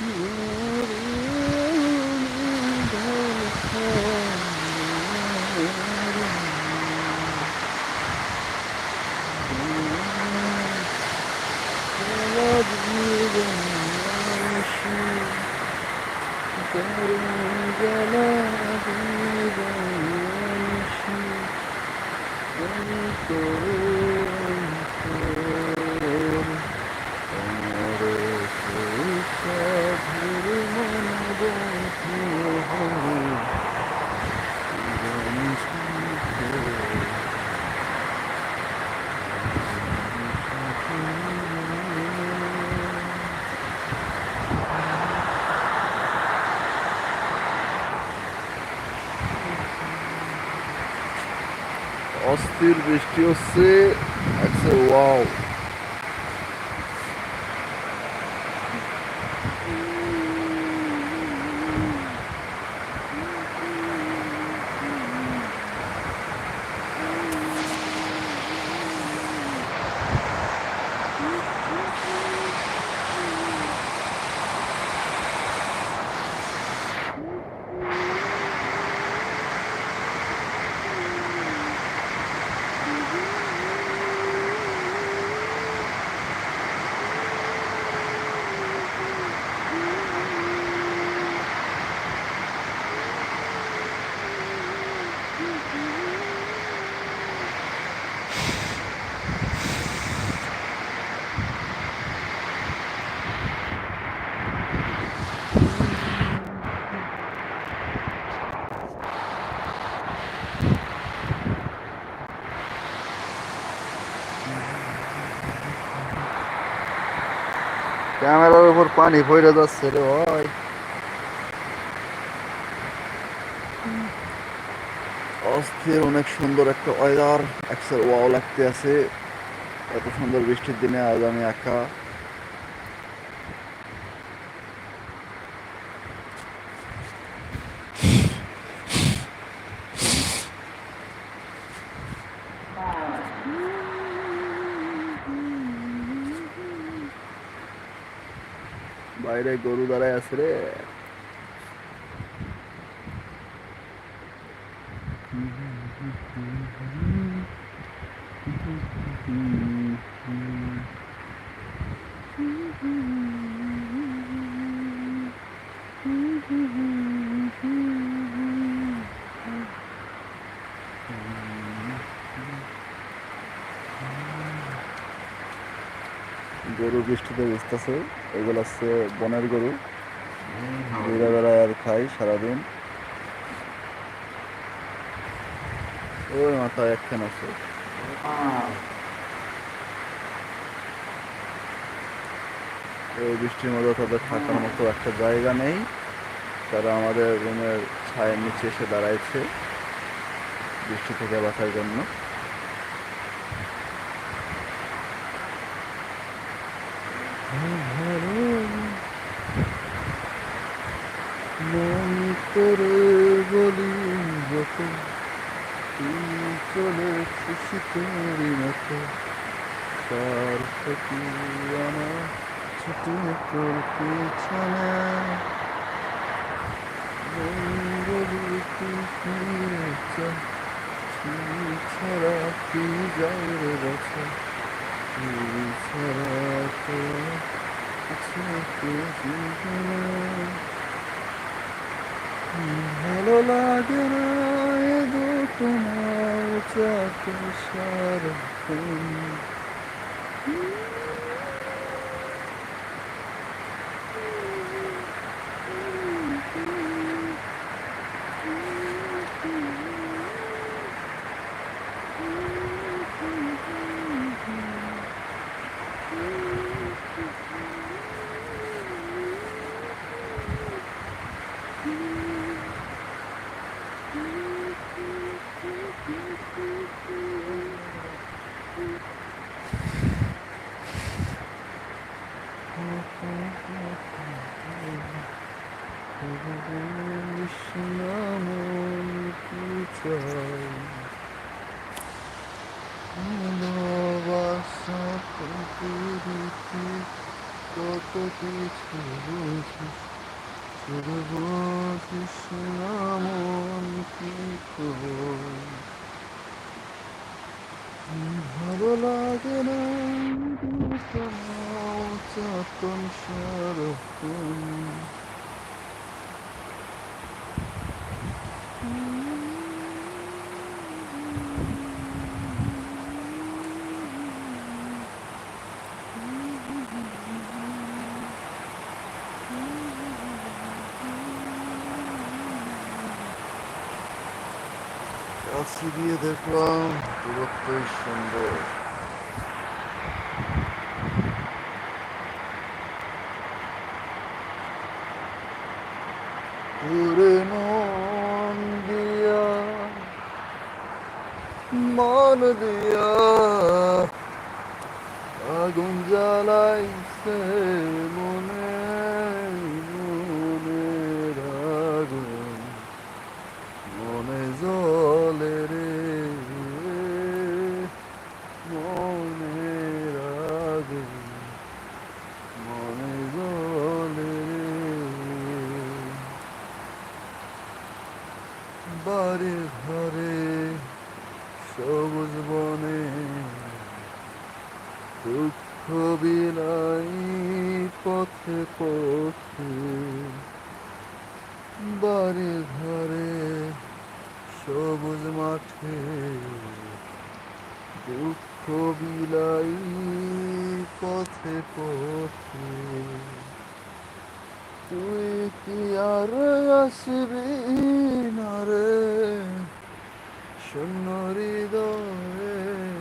Ooh. অস্থির বৃষ্টি হচ্ছে আচ্ছা ওয়াও ক্যামেরার উপর পানি ভরে যাচ্ছে রে ভাই। অস্থির, অনেক সুন্দর একটা ওয়েদার একসার ওয়াও লাগতে আছে এত সুন্দর বৃষ্টির দিনে আজ আমি একা। বাইরে গরু দাঁড়ায় আছে রে। গরু বৃষ্টিতে বুঝতেছে এগুলো হচ্ছে বনের গরু। ঘুরে বেড়ায় আর খাই সারাদিন। ওই মাথায় একখান আছে। এই বৃষ্টির মধ্যে তাদের থাকার মতো একটা জায়গা নেই। তারা আমাদের রুমের ছায়ের নিচে এসে দাঁড়াইছে বৃষ্টি থেকে বাঁচার জন্য। মন করে বলি যত তুই চলে খুশি করি মতো তার প্রতি আমার ছুটে তোর পিছনে বলি তুই ফিরে যা তুই ছাড়া তুই যাই রে বাছা ভালো লাগে না এ তোমার চাকরি চাকে সারাক্ষণ মন কি চাই ভালোবাসা প্রকৃতি কত কিছু বুঝি মন কি ভালো লাগে না দুটো যতন সারতন কাছে গিয়ে দেখলাম দূরত্বই সুন্দর। পুরে মন দিয়া মন দিয়া আগুন জ্বালাইছে মনে মনের আগুন মনে জলে রে মনের আগুন মনে জলে রে বাড়ির ঘরে সবুজ বনে দুঃখ বিলাই পথে পথে বাড়ির ঘরে সবুজ মাঠে দুঃখ বিলাই পথে পথে তুই কি আর আসবি না রে? শূন্য হৃদয়ে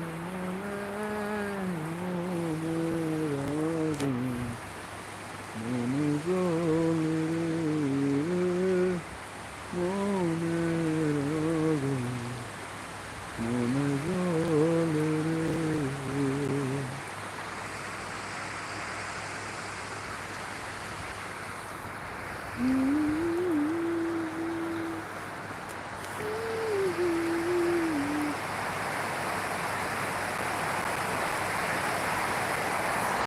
Mm-hmm.